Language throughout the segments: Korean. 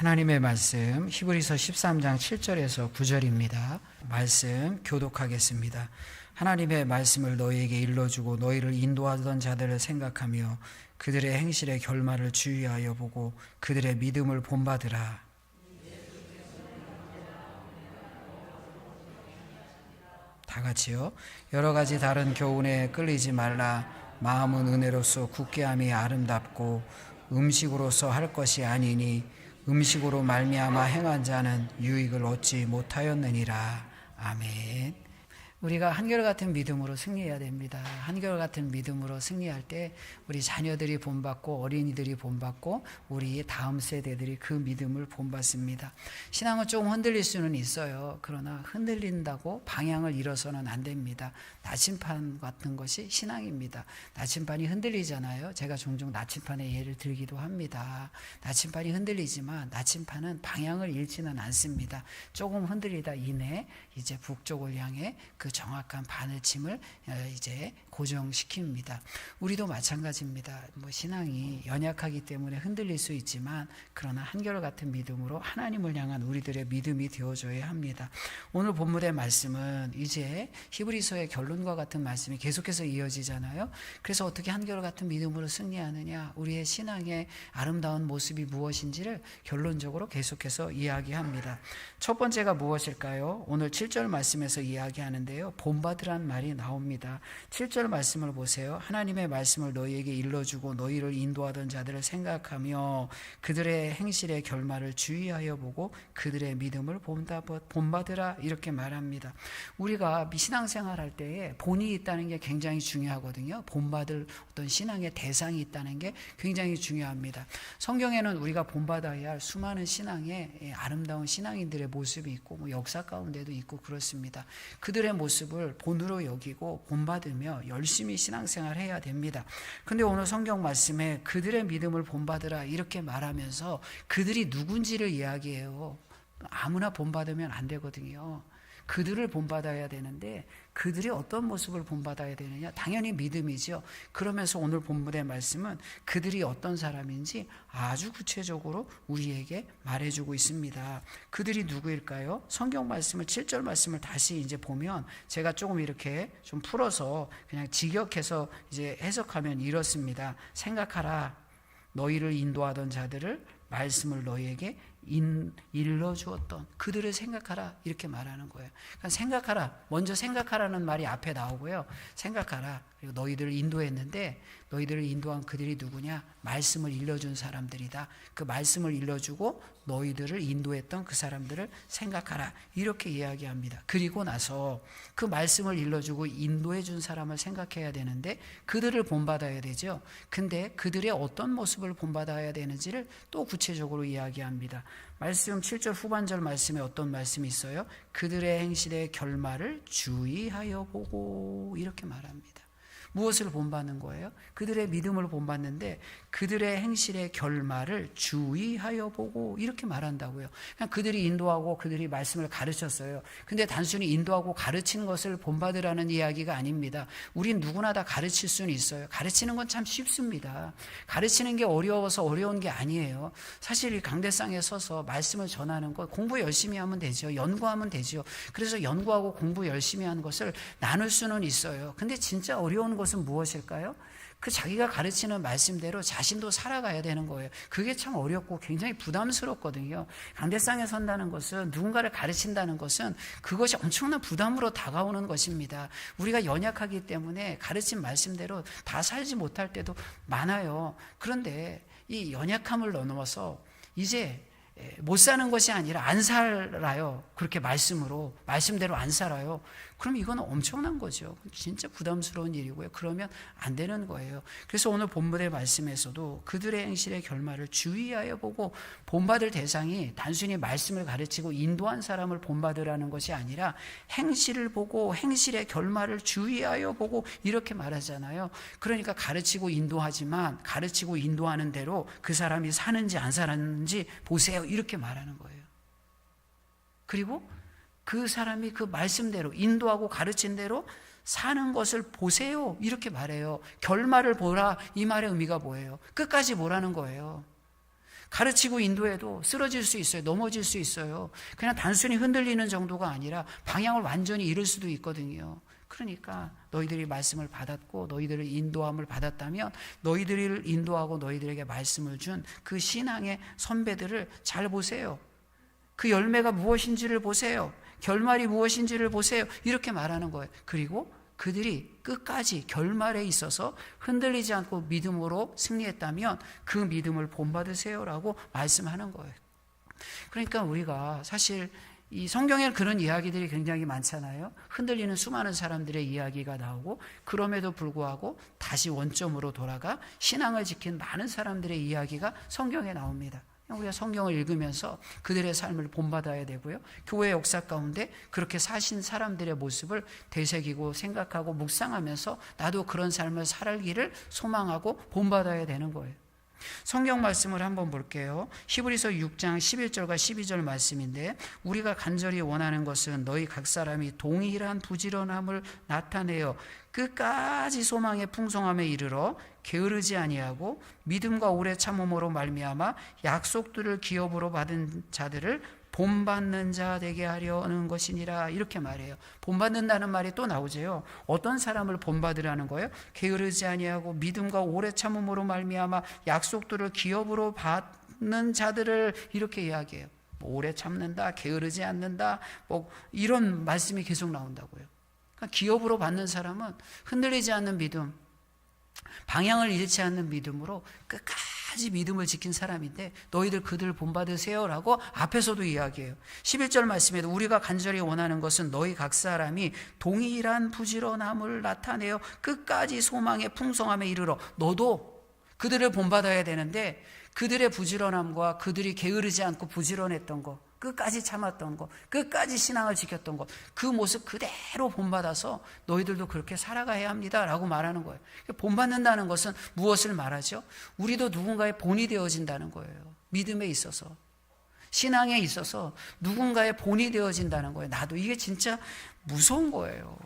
하나님의 말씀 히브리서 13장 7절에서 9절입니다. 말씀 교독하겠습니다. 하나님의 말씀을 너희에게 일러주고 너희를 인도하던 자들을 생각하며 그들의 행실의 결말을 주의하여 보고 그들의 믿음을 본받으라. 다 같이요. 여러 가지 다른 교훈에 끌리지 말라. 마음은 은혜로서 굳게함이 아름답고 음식으로서 할 것이 아니니 음식으로 말미암아 행한 자는 유익을 얻지 못하였느니라. 아멘. 우리가 한결같은 믿음으로 승리해야 됩니다. 한결같은 믿음으로 승리할 때 우리 자녀들이 본받고 어린이들이 본받고 우리 다음 세대들이 그 믿음을 본받습니다. 신앙은 조금 흔들릴 수는 있어요. 그러나 흔들린다고 방향을 잃어서는 안 됩니다. 나침판 같은 것이 신앙입니다. 나침판이 흔들리잖아요. 제가 종종 나침판의 예를 들기도 합니다. 나침판이 흔들리지만 나침판은 방향을 잃지는 않습니다. 조금 흔들리다 이내 이제 북쪽을 향해 그 정확한 바늘침을 어, 이제 고정시킵니다. 우리도 마찬가지입니다. 뭐 신앙이 연약하기 때문에 흔들릴 수 있지만 그러나 한결같은 믿음으로 하나님을 향한 우리들의 믿음이 되어줘야 합니다. 오늘 본문의 말씀은 이제 히브리서의 결론과 같은 말씀이 계속해서 이어지잖아요. 그래서 어떻게 한결같은 믿음으로 승리하느냐, 우리의 신앙의 아름다운 모습이 무엇인지를 결론적으로 계속해서 이야기합니다. 첫 번째가 무엇일까요? 오늘 7절 말씀에서 이야기하는데요. 본받으란 말이 나옵니다. 7절 말씀을 보세요. 하나님의 말씀을 너희에게 일러주고 너희를 인도하던 자들을 생각하며 그들의 행실의 결말을 주의하여 보고 그들의 믿음을 본받으라 이렇게 말합니다. 우리가 신앙생활 할 때에 본이 있다는 게 굉장히 중요하거든요. 본받을 어떤 신앙의 대상이 있다는 게 굉장히 중요합니다. 성경에는 우리가 본받아야 할 수많은 신앙의 아름다운 신앙인들의 모습이 있고 뭐 역사 가운데도 있고 그렇습니다. 그들의 모습을 본으로 여기고 본받으며 열심히 신앙생활 해야 됩니다. 근데 오늘 성경 말씀에 그들의 믿음을 본받으라 이렇게 말하면서 그들이 누군지를 이야기해요. 아무나 본받으면 안 되거든요. 그들을 본받아야 되는데 그들이 어떤 모습을 본받아야 되느냐? 당연히 믿음이죠. 그러면서 오늘 본문의 말씀은 그들이 어떤 사람인지 아주 구체적으로 우리에게 말해주고 있습니다. 그들이 누구일까요? 성경 말씀을 7절 말씀을 다시 이제 보면 제가 조금 이렇게 좀 풀어서 그냥 직역해서 이제 해석하면 이렇습니다. 생각하라. 너희를 인도하던 자들을 말씀을 너희에게 인, 일러주었던 그들을 생각하라 이렇게 말하는 거예요. 그러니까 생각하라 먼저 생각하라는 말이 앞에 나오고요. 생각하라 그리고 너희들을 인도했는데 너희들을 인도한 그들이 누구냐? 말씀을 일러준 사람들이다. 그 말씀을 일러주고 너희들을 인도했던 그 사람들을 생각하라 이렇게 이야기합니다. 그리고 나서 그 말씀을 일러주고 인도해준 사람을 생각해야 되는데 그들을 본받아야 되죠. 근데 그들의 어떤 모습을 본받아야 되는지를 또 구체적으로 이야기합니다. 말씀 7절 후반절 말씀에 어떤 말씀이 있어요? 그들의 행실의 결말을 주의하여 보고 이렇게 말합니다. 무엇을 본받는 거예요? 그들의 믿음을 본받는데 그들의 행실의 결말을 주의하여 보고 이렇게 말한다고요. 그냥 그들이 인도하고 그들이 말씀을 가르쳤어요. 근데 단순히 인도하고 가르치는 것을 본받으라는 이야기가 아닙니다. 우린 누구나 다 가르칠 수는 있어요. 가르치는 건 참 쉽습니다. 가르치는 게 어려워서 어려운 게 아니에요. 사실 이 강대상에 서서 말씀을 전하는 것 공부 열심히 하면 되죠. 연구하면 되죠. 그래서 연구하고 공부 열심히 하는 것을 나눌 수는 있어요. 근데 진짜 어려운 것은 무엇일까요? 그 자기가 가르치는 말씀대로 자신도 살아가야 되는 거예요. 그게 참 어렵고 굉장히 부담스럽거든요. 강대상에 선다는 것은 누군가를 가르친다는 것은 그것이 엄청난 부담으로 다가오는 것입니다. 우리가 연약하기 때문에 가르친 말씀대로 다 살지 못할 때도 많아요. 그런데 이 연약함을 넘어서 이제 못 사는 것이 아니라 안 살아요. 그렇게 말씀으로 말씀대로 안 살아요. 그럼 이건 엄청난 거죠. 진짜 부담스러운 일이고요. 그러면 안 되는 거예요. 그래서 오늘 본문의 말씀에서도 그들의 행실의 결말을 주의하여 보고 본받을 대상이 단순히 말씀을 가르치고 인도한 사람을 본받으라는 것이 아니라 행실을 보고 행실의 결말을 주의하여 보고 이렇게 말하잖아요. 그러니까 가르치고 인도하지만 가르치고 인도하는 대로 그 사람이 사는지 안 사는지 보세요. 이렇게 말하는 거예요. 그리고 그 사람이 그 말씀대로 인도하고 가르친 대로 사는 것을 보세요. 이렇게 말해요. 결말을 보라. 이 말의 의미가 뭐예요? 끝까지 보라는 거예요. 가르치고 인도해도 쓰러질 수 있어요. 넘어질 수 있어요. 그냥 단순히 흔들리는 정도가 아니라 방향을 완전히 잃을 수도 있거든요. 그러니까 너희들이 말씀을 받았고 너희들을 인도함을 받았다면 너희들을 인도하고 너희들에게 말씀을 준 그 신앙의 선배들을 잘 보세요. 그 열매가 무엇인지를 보세요. 결말이 무엇인지를 보세요. 이렇게 말하는 거예요. 그리고 그들이 끝까지 결말에 있어서 흔들리지 않고 믿음으로 승리했다면 그 믿음을 본받으세요라고 말씀하는 거예요. 그러니까 우리가 사실 이 성경에 그런 이야기들이 굉장히 많잖아요. 흔들리는 수많은 사람들의 이야기가 나오고 그럼에도 불구하고 다시 원점으로 돌아가 신앙을 지킨 많은 사람들의 이야기가 성경에 나옵니다. 우리가 성경을 읽으면서 그들의 삶을 본받아야 되고요. 교회 역사 가운데 그렇게 사신 사람들의 모습을 되새기고 생각하고 묵상하면서 나도 그런 삶을 살기를 소망하고 본받아야 되는 거예요. 성경 말씀을 한번 볼게요. 히브리서 6장 11절과 12절 말씀인데 우리가 간절히 원하는 것은 너희 각 사람이 동일한 부지런함을 나타내어 끝까지 소망의 풍성함에 이르러 게으르지 아니하고 믿음과 오래 참음으로 말미암아 약속들을 기업으로 받은 자들을 본받는 자 되게 하려는 것이니라 이렇게 말해요. 본받는다는 말이 또 나오죠. 어떤 사람을 본받으라는 거예요? 게으르지 아니하고 믿음과 오래 참음으로 말미암아 약속들을 기업으로 받는 자들을 이렇게 이야기해요. 뭐 오래 참는다, 게으르지 않는다, 뭐 이런 말씀이 계속 나온다고요. 그러니까 기업으로 받는 사람은 흔들리지 않는 믿음, 방향을 잃지 않는 믿음으로 끝까지 믿음을 지킨 사람인데 너희들 그들을 본받으세요라고 앞에서도 이야기해요. 11절 말씀에도 우리가 간절히 원하는 것은 너희 각 사람이 동일한 부지런함을 나타내어 끝까지 소망의 풍성함에 이르러 너도 그들을 본받아야 되는데 그들의 부지런함과 그들이 게으르지 않고 부지런했던 것 끝까지 참았던 것, 끝까지 신앙을 지켰던 것, 그 모습 그대로 본받아서 너희들도 그렇게 살아가야 합니다. 라고 말하는 거예요. 본받는다는 것은 무엇을 말하죠? 우리도 누군가의 본이 되어진다는 거예요. 믿음에 있어서. 신앙에 있어서 누군가의 본이 되어진다는 거예요. 나도 이게 진짜 무서운 거예요.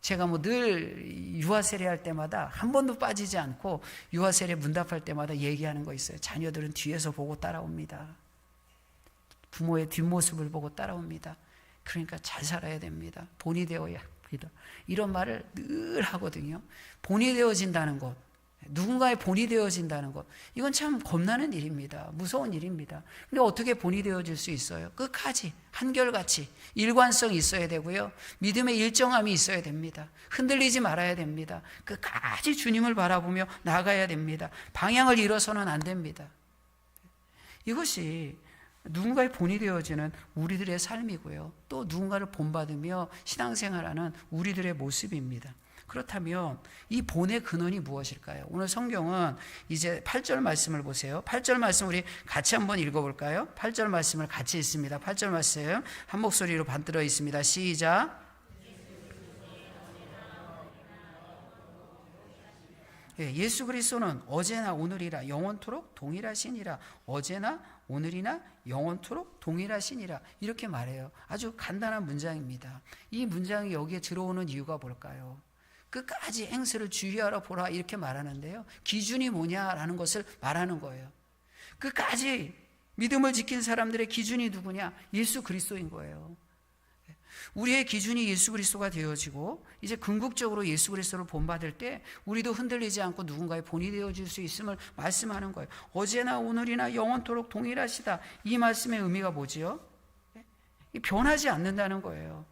제가 뭐 늘 유아 세례 할 때마다 한 번도 빠지지 않고 유아 세례 문답할 때마다 얘기하는 거 있어요. 자녀들은 뒤에서 보고 따라옵니다. 부모의 뒷모습을 보고 따라옵니다. 그러니까 잘 살아야 됩니다. 본이 되어야 합니다. 이런 말을 늘 하거든요. 본이 되어진다는 것, 누군가의 본이 되어진다는 것, 이건 참 겁나는 일입니다. 무서운 일입니다. 근데 어떻게 본이 되어질 수 있어요? 끝까지, 한결같이, 일관성이 있어야 되고요. 믿음의 일정함이 있어야 됩니다. 흔들리지 말아야 됩니다. 끝까지 주님을 바라보며 나가야 됩니다. 방향을 잃어서는 안 됩니다. 이것이 누군가의 본이 되어지는 우리들의 삶이고요. 또 누군가를 본받으며 신앙생활하는 우리들의 모습입니다. 그렇다면 이 본의 근원이 무엇일까요? 오늘 성경은 이제 8절 말씀을 보세요. 8절 말씀 우리 같이 한번 읽어볼까요? 8절 말씀을 같이 읽습니다. 8절 말씀 한 목소리로 반들어 있습니다. 시작. 예, 예수 그리스도는 어제나 오늘이라 영원토록 동일하시니라 어제나 오늘이나 영원토록 동일하시니라 이렇게 말해요. 아주 간단한 문장입니다. 이 문장이 여기에 들어오는 이유가 뭘까요? 끝까지 행세를 주의하라 보라 이렇게 말하는데요. 기준이 뭐냐라는 것을 말하는 거예요. 끝까지 믿음을 지킨 사람들의 기준이 누구냐? 예수 그리스도인 거예요. 우리의 기준이 예수 그리스도가 되어지고 이제 궁극적으로 예수 그리스도를 본받을 때 우리도 흔들리지 않고 누군가의 본이 되어질 수 있음을 말씀하는 거예요. 어제나 오늘이나 영원토록 동일하시다. 이 말씀의 의미가 뭐지요? 변하지 않는다는 거예요.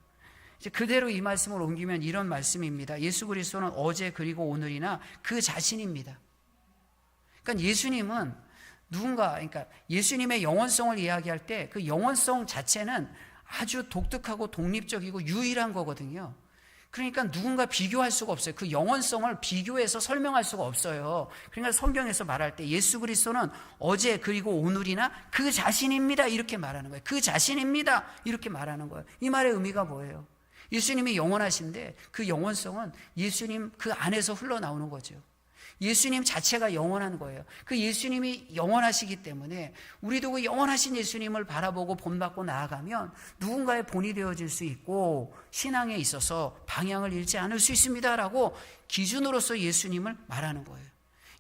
이제 그대로 이 말씀을 옮기면 이런 말씀입니다. 예수 그리스도는 어제 그리고 오늘이나 그 자신입니다. 그러니까 예수님은 누군가 그러니까 예수님의 영원성을 이야기할 때 그 영원성 자체는 아주 독특하고 독립적이고 유일한 거거든요. 그러니까 누군가 비교할 수가 없어요. 그 영원성을 비교해서 설명할 수가 없어요. 그러니까 성경에서 말할 때 예수 그리스도는 어제 그리고 오늘이나 그 자신입니다. 이렇게 말하는 거예요. 그 자신입니다. 이렇게 말하는 거예요. 이 말의 의미가 뭐예요? 예수님이 영원하신데 그 영원성은 예수님 그 안에서 흘러나오는 거죠. 예수님 자체가 영원한 거예요. 그 예수님이 영원하시기 때문에 우리도 그 영원하신 예수님을 바라보고 본받고 나아가면 누군가의 본이 되어질 수 있고 신앙에 있어서 방향을 잃지 않을 수 있습니다라고 기준으로서 예수님을 말하는 거예요.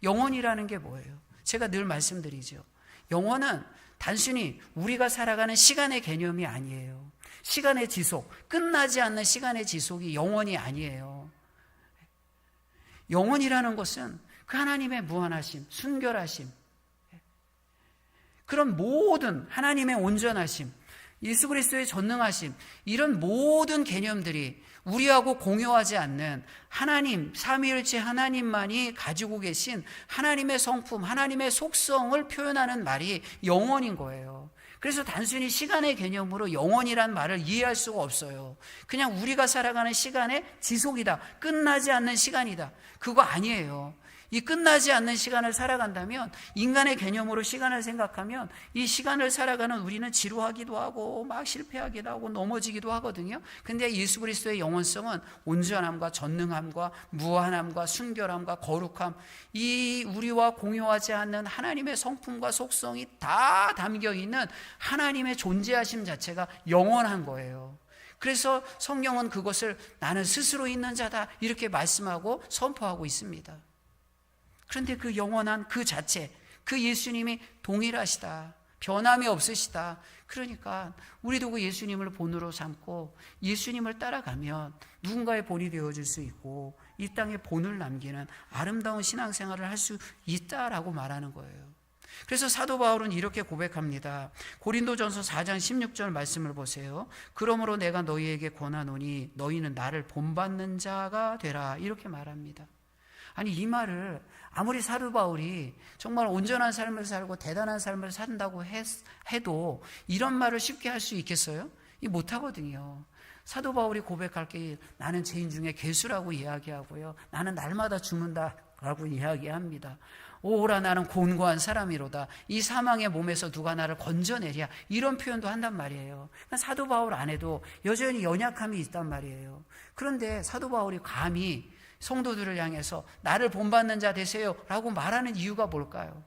영원이라는 게 뭐예요? 제가 늘 말씀드리죠. 영원은 단순히 우리가 살아가는 시간의 개념이 아니에요. 시간의 지속, 끝나지 않는 시간의 지속이 영원이 아니에요. 영원이라는 것은 그 하나님의 무한하심, 순결하심, 그런 모든 하나님의 온전하심, 예수 그리스도의 전능하심, 이런 모든 개념들이 우리하고 공유하지 않는 하나님, 삼위일체 하나님만이 가지고 계신 하나님의 성품, 하나님의 속성을 표현하는 말이 영원인 거예요. 그래서 단순히 시간의 개념으로 영원이란 말을 이해할 수가 없어요. 그냥 우리가 살아가는 시간의 지속이다. 끝나지 않는 시간이다. 그거 아니에요. 이 끝나지 않는 시간을 살아간다면 인간의 개념으로 시간을 생각하면 이 시간을 살아가는 우리는 지루하기도 하고 막 실패하기도 하고 넘어지기도 하거든요. 근데 예수 그리스도의 영원성은 온전함과 전능함과 무한함과 순결함과 거룩함 이 우리와 공유하지 않는 하나님의 성품과 속성이 다 담겨 있는 하나님의 존재하심 자체가 영원한 거예요. 그래서 성경은 그것을 나는 스스로 있는 자다 이렇게 말씀하고 선포하고 있습니다. 그런데 그 영원한 그 자체, 그 예수님이 동일하시다. 변함이 없으시다. 그러니까 우리도 그 예수님을 본으로 삼고 예수님을 따라가면 누군가의 본이 되어줄 수 있고 이 땅에 본을 남기는 아름다운 신앙생활을 할 수 있다라고 말하는 거예요. 그래서 사도 바울은 이렇게 고백합니다. 고린도전서 4장 16절 말씀을 보세요. 그러므로 내가 너희에게 권하노니 너희는 나를 본받는 자가 되라 이렇게 말합니다. 아니 이 말을 아무리 사도 바울이 정말 온전한 삶을 살고 대단한 삶을 산다고 해도 이런 말을 쉽게 할 수 있겠어요? 이 못하거든요. 사도 바울이 고백할 게 나는 죄인 중에 개수라고 이야기하고요. 나는 날마다 죽는다라고 이야기합니다. 오라 나는 곤고한 사람이로다. 이 사망의 몸에서 누가 나를 건져내랴. 이런 표현도 한단 말이에요. 그러니까 사도 바울 안에도 여전히 연약함이 있단 말이에요. 그런데 사도 바울이 감히 성도들을 향해서 나를 본받는 자 되세요 라고 말하는 이유가 뭘까요?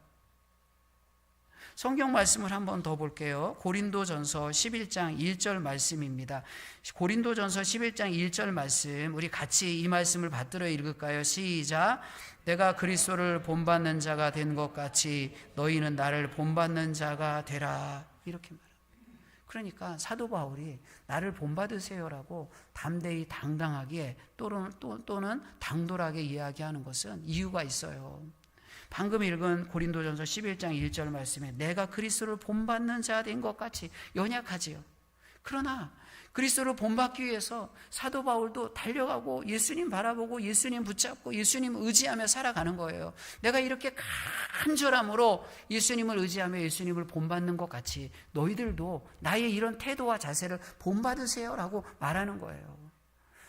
성경 말씀을 한번 더 볼게요. 고린도전서 11장 1절 말씀입니다. 고린도전서 11장 1절 말씀 우리 같이 이 말씀을 받들어 읽을까요? 시작. 내가 그리스도를 본받는 자가 된 것 같이 너희는 나를 본받는 자가 되라. 이렇게 말. 그러니까 사도 바울이 나를 본받으세요라고 담대히 당당하게 또는, 또, 또는 당돌하게 이야기하는 것은 이유가 있어요. 방금 읽은 고린도전서 11장 1절 말씀에 내가 그리스도를 본받는 자 된 것 같이 연약하지요. 그러나 그리스도를 본받기 위해서 사도 바울도 달려가고 예수님 바라보고 예수님 붙잡고 예수님 의지하며 살아가는 거예요. 내가 이렇게 간절함으로 예수님을 의지하며 예수님을 본받는 것 같이 너희들도 나의 이런 태도와 자세를 본받으세요라고 말하는 거예요.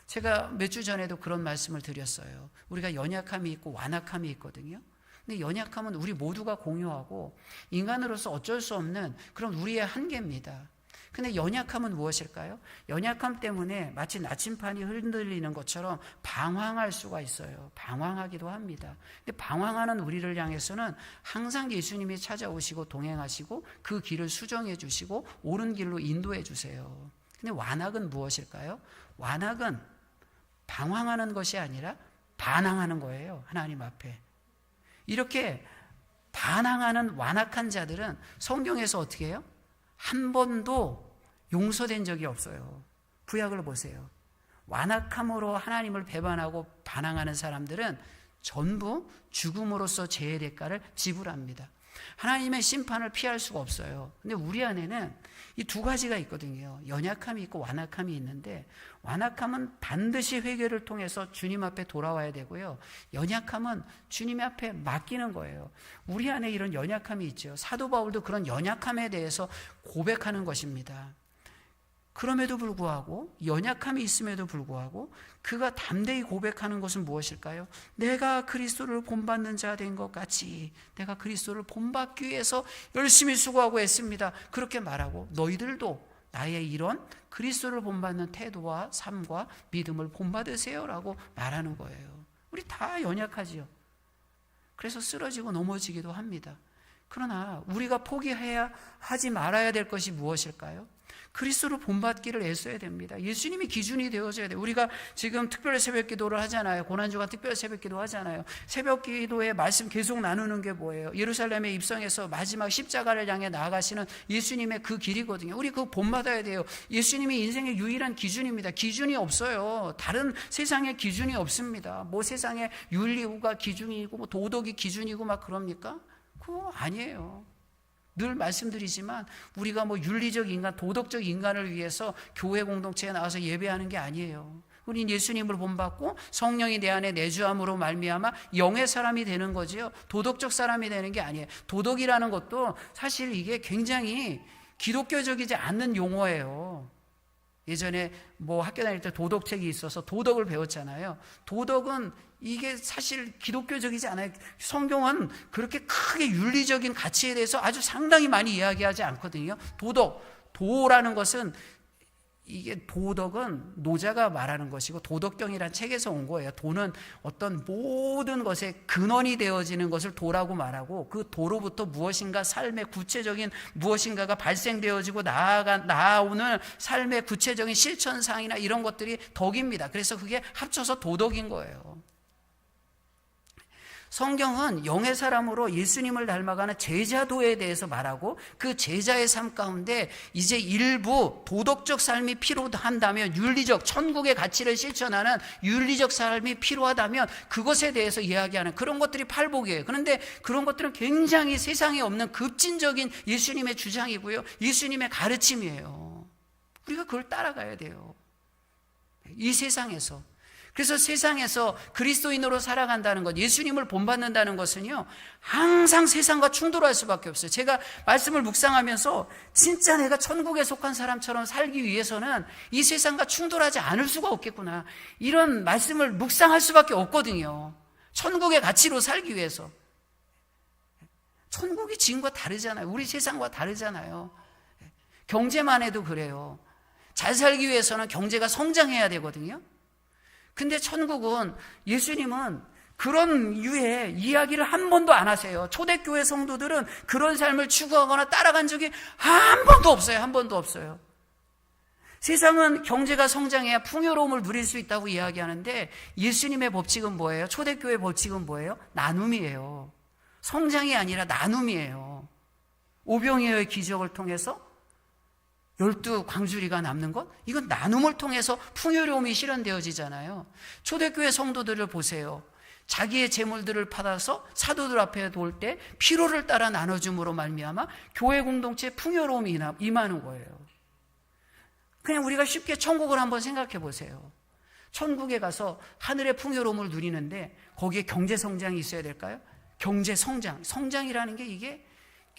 제가 몇 주 전에도 그런 말씀을 드렸어요. 우리가 연약함이 있고 완악함이 있거든요. 근데 연약함은 우리 모두가 공유하고 인간으로서 어쩔 수 없는 그런 우리의 한계입니다. 근데 연약함은 무엇일까요? 연약함 때문에 마치 나침판이 흔들리는 것처럼 방황할 수가 있어요. 방황하기도 합니다. 근데 방황하는 우리를 향해서는 항상 예수님이 찾아오시고 동행하시고 그 길을 수정해 주시고 옳은 길로 인도해 주세요. 근데 완악은 무엇일까요? 완악은 방황하는 것이 아니라 반항하는 거예요. 하나님 앞에. 이렇게 반항하는 완악한 자들은 성경에서 어떻게 해요? 한 번도 용서된 적이 없어요. 구약을 보세요. 완악함으로 하나님을 배반하고 반항하는 사람들은 전부 죽음으로써 죄의 대가를 지불합니다. 하나님의 심판을 피할 수가 없어요. 근데 우리 안에는 이 두 가지가 있거든요. 연약함이 있고 완악함이 있는데 완악함은 반드시 회개를 통해서 주님 앞에 돌아와야 되고요. 연약함은 주님 앞에 맡기는 거예요. 우리 안에 이런 연약함이 있죠. 사도 바울도 그런 연약함에 대해서 고백하는 것입니다. 그럼에도 불구하고 연약함이 있음에도 불구하고 그가 담대히 고백하는 것은 무엇일까요? 내가 그리스도를 본받는 자 된 것 같이 내가 그리스도를 본받기 위해서 열심히 수고하고 했습니다. 그렇게 말하고 너희들도 나의 이런 그리스도를 본받는 태도와 삶과 믿음을 본받으세요라고 말하는 거예요. 우리 다 연약하지요. 그래서 쓰러지고 넘어지기도 합니다. 그러나 우리가 포기해야 하지 말아야 될 것이 무엇일까요? 그리스도로 본받기를 애써야 됩니다. 예수님이 기준이 되어져야 돼요. 우리가 지금 특별 새벽 기도를 하잖아요. 고난주가 특별 새벽 기도 하잖아요. 새벽 기도의 말씀 계속 나누는 게 뭐예요? 예루살렘에 입성해서 마지막 십자가를 향해 나아가시는 예수님의 그 길이거든요. 우리 그거 본받아야 돼요. 예수님이 인생의 유일한 기준입니다. 기준이 없어요. 다른 세상에 기준이 없습니다. 뭐 세상에 윤리가 기준이고 뭐 도덕이 기준이고 막 그럽니까? 그거 아니에요. 늘 말씀드리지만 우리가 뭐 윤리적 인간, 도덕적 인간을 위해서 교회 공동체에 나와서 예배하는 게 아니에요. 우린 예수님을 본받고 성령이 내 안에 내주함으로 말미암아 영의 사람이 되는 거지요. 도덕적 사람이 되는 게 아니에요. 도덕이라는 것도 사실 이게 굉장히 기독교적이지 않는 용어예요. 예전에 뭐 학교 다닐 때 도덕책이 있어서 도덕을 배웠잖아요. 도덕은 이게 사실 기독교적이지 않아요. 성경은 그렇게 크게 윤리적인 가치에 대해서 아주 상당히 많이 이야기하지 않거든요. 도덕, 도라는 것은 이게 도덕은 노자가 말하는 것이고 도덕경이란 책에서 온 거예요. 도는 어떤 모든 것의 근원이 되어지는 것을 도라고 말하고 그 도로부터 무엇인가 삶의 구체적인 무엇인가가 발생되어지고 나아가 나오는 삶의 구체적인 실천상이나 이런 것들이 덕입니다. 그래서 그게 합쳐서 도덕인 거예요. 성경은 영의 사람으로 예수님을 닮아가는 제자도에 대해서 말하고 그 제자의 삶 가운데 이제 일부 도덕적 삶이 필요한다면 윤리적 천국의 가치를 실천하는 윤리적 삶이 필요하다면 그것에 대해서 이야기하는 그런 것들이 팔복이에요. 그런데 그런 것들은 굉장히 세상에 없는 급진적인 예수님의 주장이고요. 예수님의 가르침이에요. 우리가 그걸 따라가야 돼요. 이 세상에서 그래서 세상에서 그리스도인으로 살아간다는 것, 예수님을 본받는다는 것은요, 항상 세상과 충돌할 수밖에 없어요. 제가 말씀을 묵상하면서 진짜 내가 천국에 속한 사람처럼 살기 위해서는 이 세상과 충돌하지 않을 수가 없겠구나. 이런 말씀을 묵상할 수밖에 없거든요. 천국의 가치로 살기 위해서. 천국이 지금과 다르잖아요. 우리 세상과 다르잖아요. 경제만 해도 그래요. 잘 살기 위해서는 경제가 성장해야 되거든요. 근데 천국은 예수님은 그런 유의 이야기를 한 번도 안 하세요. 초대교회 성도들은 그런 삶을 추구하거나 따라간 적이 한 번도 없어요. 한 번도 없어요. 세상은 경제가 성장해야 풍요로움을 누릴 수 있다고 이야기하는데 예수님의 법칙은 뭐예요? 초대교회 법칙은 뭐예요? 나눔이에요. 성장이 아니라 나눔이에요. 오병이어의 기적을 통해서 열두 광주리가 남는 것? 이건 나눔을 통해서 풍요로움이 실현되어지잖아요. 초대교회 성도들을 보세요. 자기의 재물들을 받아서 사도들 앞에 돌 때 피로를 따라 나눠줌으로 말미암아 교회 공동체에 풍요로움이 임하는 거예요. 그냥 우리가 쉽게 천국을 한번 생각해 보세요. 천국에 가서 하늘의 풍요로움을 누리는데 거기에 경제 성장이 있어야 될까요? 경제 성장. 성장이라는 게 이게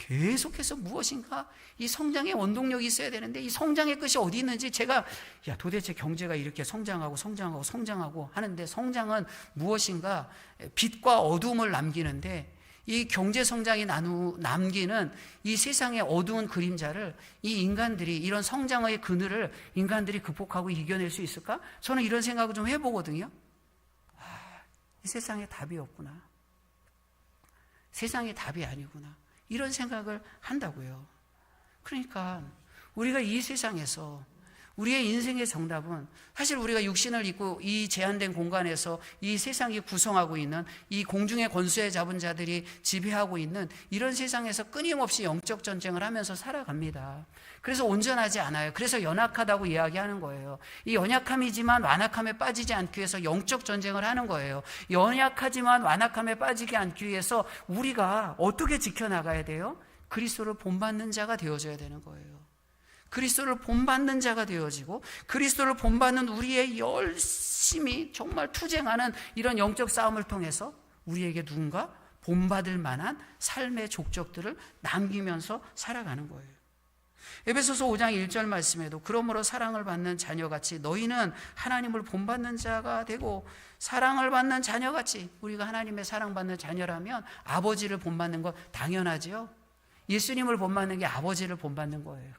계속해서 무엇인가 이 성장의 원동력이 있어야 되는데 이 성장의 끝이 어디 있는지 제가 야 도대체 경제가 이렇게 성장하고 성장하고 성장하고 하는데 성장은 무엇인가 빛과 어둠을 남기는데 이 경제 성장이 나누 남기는 이 세상의 어두운 그림자를 이 인간들이 이런 성장의 그늘을 인간들이 극복하고 이겨낼 수 있을까? 저는 이런 생각을 좀 해보거든요. 아, 이 세상에 답이 없구나. 세상에 답이 아니구나. 이런 생각을 한다고요. 그러니까 우리가 이 세상에서 우리의 인생의 정답은 사실 우리가 육신을 입고 이 제한된 공간에서 이 세상이 구성하고 있는 이 공중의 권수에 잡은 자들이 지배하고 있는 이런 세상에서 끊임없이 영적 전쟁을 하면서 살아갑니다. 그래서 온전하지 않아요. 그래서 연약하다고 이야기하는 거예요. 이 연약함이지만 완악함에 빠지지 않기 위해서 영적 전쟁을 하는 거예요. 연약하지만 완악함에 빠지지 않기 위해서 우리가 어떻게 지켜나가야 돼요? 그리스도를 본받는 자가 되어져야 되는 거예요. 그리스도를 본받는 자가 되어지고 그리스도를 본받는 우리의 열심히 정말 투쟁하는 이런 영적 싸움을 통해서 우리에게 누군가 본받을 만한 삶의 족적들을 남기면서 살아가는 거예요. 에베소서 5장 1절 말씀에도 그러므로 사랑을 받는 자녀같이 너희는 하나님을 본받는 자가 되고 사랑을 받는 자녀같이 우리가 하나님의 사랑받는 자녀라면 아버지를 본받는 거 당연하지요. 예수님을 본받는 게 아버지를 본받는 거예요.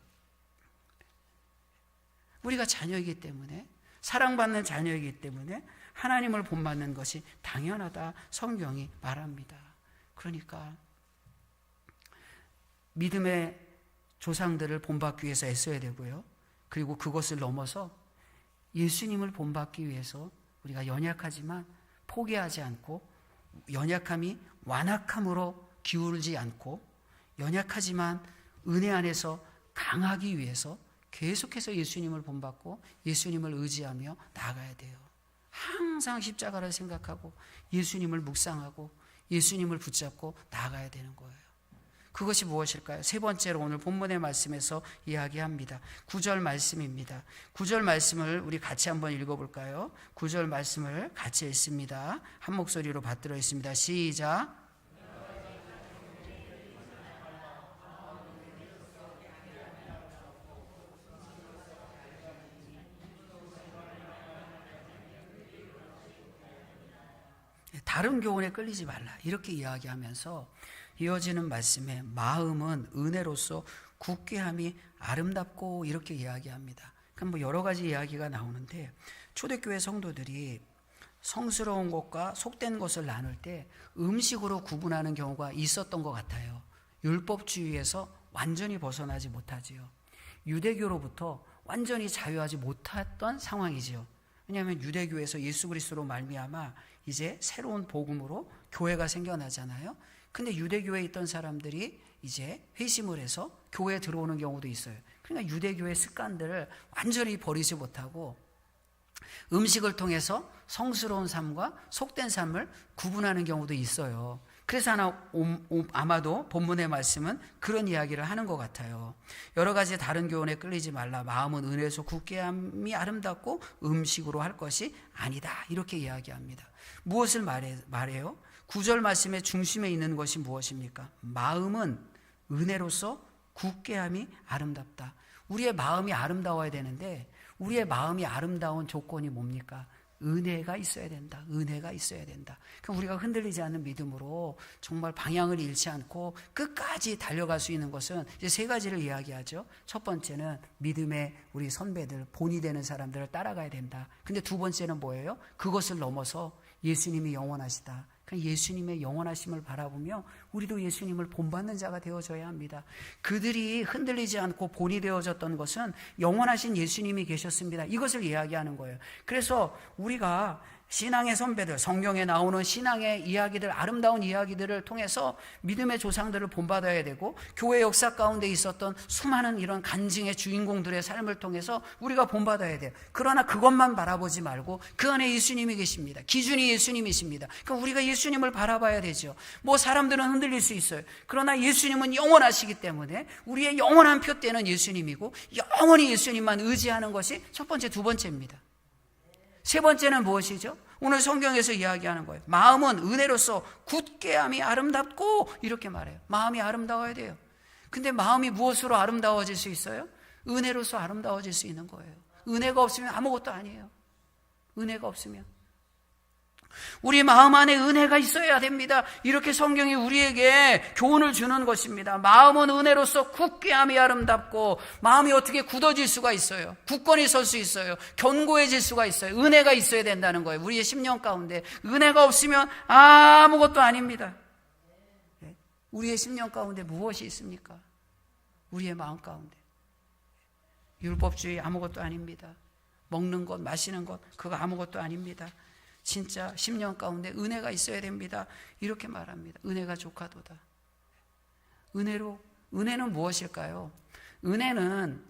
우리가 자녀이기 때문에 사랑받는 자녀이기 때문에 하나님을 본받는 것이 당연하다 성경이 말합니다. 그러니까 믿음의 조상들을 본받기 위해서 애써야 되고요. 그리고 그것을 넘어서 예수님을 본받기 위해서 우리가 연약하지만 포기하지 않고 연약함이 완악함으로 기울지 않고 연약하지만 은혜 안에서 강하기 위해서 계속해서 예수님을 본받고 예수님을 의지하며 나아가야 돼요. 항상 십자가를 생각하고 예수님을 묵상하고 예수님을 붙잡고 나아가야 되는 거예요. 그것이 무엇일까요? 세 번째로 오늘 본문의 말씀에서 이야기합니다. 구절 말씀입니다. 구절 말씀을 우리 같이 한번 읽어볼까요? 구절 말씀을 같이 읽습니다. 한 목소리로 받들어 있습니다. 시작. 다른 교훈에 끌리지 말라. 이렇게 이야기하면서 이어지는 말씀에 마음은 은혜로서 굳게함이 아름답고 이렇게 이야기합니다. 그럼 뭐 여러 가지 이야기가 나오는데 초대교회 성도들이 성스러운 것과 속된 것을 나눌 때 음식으로 구분하는 경우가 있었던 것 같아요. 율법주의에서 완전히 벗어나지 못하지요. 유대교로부터 완전히 자유하지 못했던 상황이지요. 왜냐하면 유대교에서 예수 그리스도로 말미암아 이제 새로운 복음으로 교회가 생겨나잖아요. 근데 유대교에 있던 사람들이 이제 회심을 해서 교회에 들어오는 경우도 있어요. 그러니까 유대교의 습관들을 완전히 버리지 못하고 음식을 통해서 성스러운 삶과 속된 삶을 구분하는 경우도 있어요. 그래서 하나 아마도 본문의 말씀은 그런 이야기를 하는 것 같아요. 여러 가지 다른 교훈에 끌리지 말라. 마음은 은혜에서 굳게 함이 아름답고 음식으로 할 것이 아니다. 이렇게 이야기합니다. 무엇을 말해, 말해요? 구절 말씀의 중심에 있는 것이 무엇입니까? 마음은 은혜로서 굳게 함이 아름답다. 우리의 마음이 아름다워야 되는데 우리의 마음이 아름다운 조건이 뭡니까? 은혜가 있어야 된다. 은혜가 있어야 된다. 그럼 우리가 흔들리지 않는 믿음으로 정말 방향을 잃지 않고 끝까지 달려갈 수 있는 것은 이제 세 가지를 이야기하죠. 첫 번째는 믿음의 우리 선배들, 본이 되는 사람들을 따라가야 된다. 근데 두 번째는 뭐예요? 그것을 넘어서 예수님이 영원하시다. 예수님의 영원하심을 바라보며 우리도 예수님을 본받는 자가 되어져야 합니다. 그들이 흔들리지 않고 본이 되어졌던 것은 영원하신 예수님이 계셨습니다. 이것을 이야기하는 거예요. 그래서 우리가 신앙의 선배들, 성경에 나오는 신앙의 이야기들, 아름다운 이야기들을 통해서 믿음의 조상들을 본받아야 되고, 교회 역사 가운데 있었던 수많은 이런 간증의 주인공들의 삶을 통해서 우리가 본받아야 돼요. 그러나 그것만 바라보지 말고, 그 안에 예수님이 계십니다. 기준이 예수님이십니다. 그러니까 우리가 예수님을 바라봐야 되죠. 뭐 사람들은 흔들릴 수 있어요. 그러나 예수님은 영원하시기 때문에 우리의 영원한 표대는 예수님이고, 영원히 예수님만 의지하는 것이 첫 번째, 두 번째입니다. 세 번째는 무엇이죠? 오늘 성경에서 이야기하는 거예요. 마음은 은혜로서 굳게함이 아름답고 이렇게 말해요. 마음이 아름다워야 돼요. 근데 마음이 무엇으로 아름다워질 수 있어요? 은혜로서 아름다워질 수 있는 거예요. 은혜가 없으면 아무것도 아니에요. 은혜가 없으면. 우리 마음 안에 은혜가 있어야 됩니다. 이렇게 성경이 우리에게 교훈을 주는 것입니다. 마음은 은혜로서 굳게함이 아름답고 마음이 어떻게 굳어질 수가 있어요. 굳건히 설 수 있어요. 견고해질 수가 있어요. 은혜가 있어야 된다는 거예요. 우리의 10년 가운데 은혜가 없으면 아무것도 아닙니다. 예? 우리의 10년 가운데 무엇이 있습니까? 우리의 마음 가운데. 율법주의 아무것도 아닙니다. 먹는 것, 마시는 것, 그거 아무것도 아닙니다. 진짜 10년 가운데 은혜가 있어야 됩니다. 이렇게 말합니다. 은혜가 조카도다. 은혜로, 은혜는 무엇일까요? 은혜는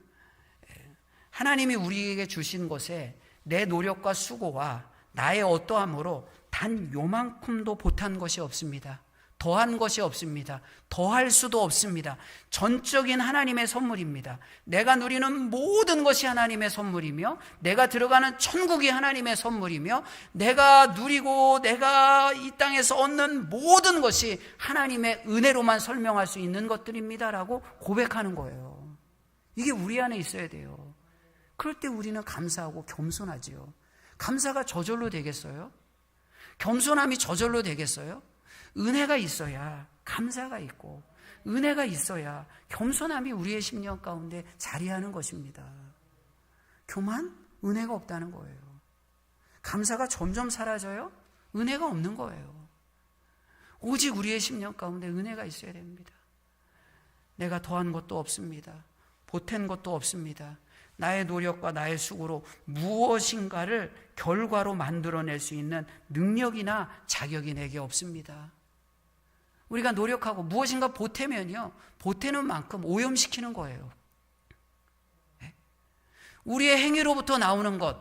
하나님이 우리에게 주신 것에 내 노력과 수고와 나의 어떠함으로 단 요만큼도 보탄 것이 없습니다. 더한 것이 없습니다. 더할 수도 없습니다. 전적인 하나님의 선물입니다. 내가 누리는 모든 것이 하나님의 선물이며, 내가 들어가는 천국이 하나님의 선물이며, 내가 누리고 내가 이 땅에서 얻는 모든 것이 하나님의 은혜로만 설명할 수 있는 것들입니다라고 고백하는 거예요. 이게 우리 안에 있어야 돼요. 그럴 때 우리는 감사하고 겸손하지요. 감사가 저절로 되겠어요? 겸손함이 저절로 되겠어요? 은혜가 있어야 감사가 있고 은혜가 있어야 겸손함이 우리의 심령 가운데 자리하는 것입니다. 교만? 은혜가 없다는 거예요. 감사가 점점 사라져요? 은혜가 없는 거예요. 오직 우리의 심령 가운데 은혜가 있어야 됩니다. 내가 더한 것도 없습니다. 보탠 것도 없습니다. 나의 노력과 나의 수고로 무엇인가를 결과로 만들어낼 수 있는 능력이나 자격이 내게 없습니다. 우리가 노력하고 무엇인가 보태면요, 보태는 만큼 오염시키는 거예요. 네? 우리의 행위로부터 나오는 것,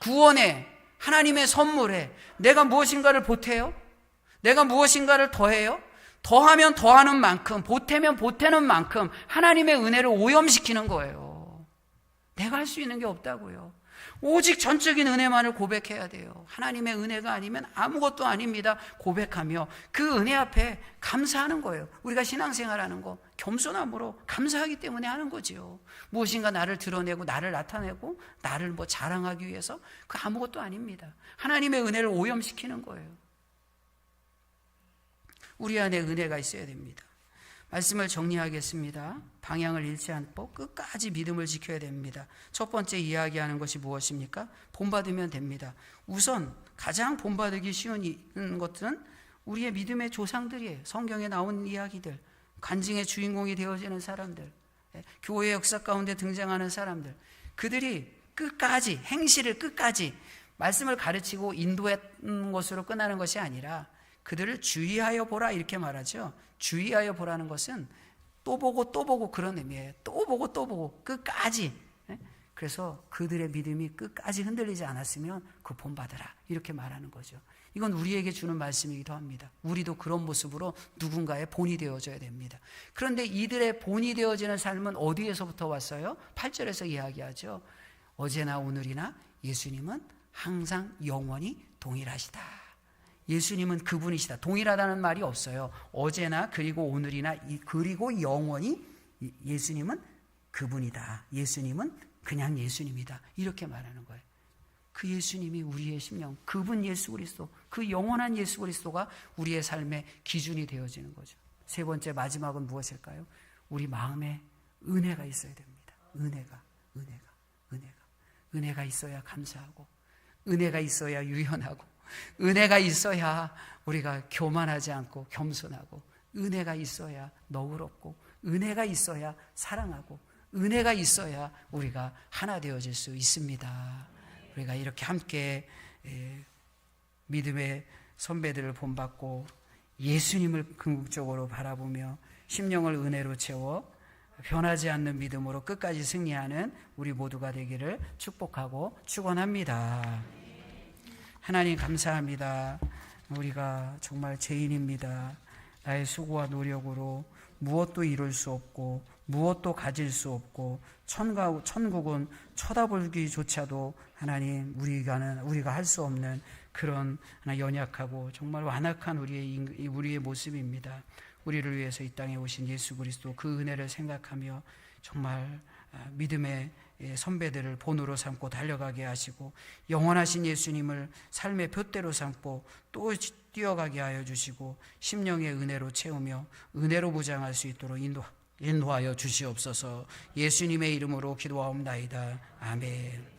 구원에, 하나님의 선물에 내가 무엇인가를 보태요? 내가 무엇인가를 더해요? 더하면 더하는 만큼, 보태면 보태는 만큼 하나님의 은혜를 오염시키는 거예요. 내가 할 수 있는 게 없다고요. 오직 전적인 은혜만을 고백해야 돼요. 하나님의 은혜가 아니면 아무것도 아닙니다. 고백하며 그 은혜 앞에 감사하는 거예요. 우리가 신앙생활하는 거 겸손함으로 감사하기 때문에 하는 거지요. 무엇인가 나를 드러내고 나를 나타내고 나를 뭐 자랑하기 위해서 그 아무것도 아닙니다. 하나님의 은혜를 오염시키는 거예요. 우리 안에 은혜가 있어야 됩니다. 말씀을 정리하겠습니다. 방향을 잃지 않고 끝까지 믿음을 지켜야 됩니다. 첫 번째 이야기하는 것이 무엇입니까? 본받으면 됩니다. 우선 가장 본받기 쉬운 것들은 우리의 믿음의 조상들이에요. 성경에 나온 이야기들, 간증의 주인공이 되어지는 사람들, 예, 교회 역사 가운데 등장하는 사람들, 그들이 끝까지 행실을 끝까지 말씀을 가르치고 인도했는 것으로 끝나는 것이 아니라 그들을 주의하여 보라 이렇게 말하죠. 주의하여 보라는 것은 또 보고 또 보고 그런 의미예요. 또 보고 또 보고 끝까지. 예? 그래서 그들의 믿음이 끝까지 흔들리지 않았으면 그 본받으라 이렇게 말하는 거죠. 이건 우리에게 주는 말씀이기도 합니다. 우리도 그런 모습으로 누군가의 본이 되어져야 됩니다. 그런데 이들의 본이 되어지는 삶은 어디에서부터 왔어요? 8절에서 이야기하죠. 어제나 오늘이나 예수님은 항상 영원히 동일하시다. 예수님은 그분이시다. 동일하다는 말이 없어요. 어제나 그리고 오늘이나 그리고 영원히 예수님은 그분이다. 예수님은 그냥 예수님이다. 이렇게 말하는 거예요. 그 예수님이 우리의 심령, 그분 예수 그리스도, 그 영원한 예수 그리스도가 우리의 삶의 기준이 되어지는 거죠. 세 번째 마지막은 무엇일까요? 우리 마음에 은혜가 있어야 됩니다. 은혜가, 은혜가, 은혜가. 은혜가 있어야 감사하고, 은혜가 있어야 유연하고, 은혜가 있어야 우리가 교만하지 않고 겸손하고, 은혜가 있어야 너그럽고, 은혜가 있어야 사랑하고, 은혜가 있어야 우리가 하나 되어질 수 있습니다. 우리가 이렇게 함께 믿음의 선배들을 본받고 예수님을 궁극적으로 바라보며 심령을 은혜로 채워 변하지 않는 믿음으로 끝까지 승리하는 우리 모두가 되기를 축복하고 축원합니다. 하나님 감사합니다. 우리가 정말 죄인입니다. 나의 수고와 노력으로 무엇도 이룰 수 없고 무엇도 가질 수 없고 천가, 천국은 쳐다보기조차도 하나님 우리가는 우리가 할 수 없는 그런 연약하고 정말 완악한 우리의 우리의 모습입니다. 우리를 위해서 이 땅에 오신 예수 그리스도 그 은혜를 생각하며 정말 믿음의 선배들을 본으로 삼고 달려가게 하시고 영원하신 예수님을 삶의 둯대로 삼고 또 뛰어가게 하여 주시고 심령의 은혜로 채우며 은혜로 무장할 수 있도록 인도, 인도하여 주시옵소서 예수님의 이름으로 기도하옵나이다. 아멘.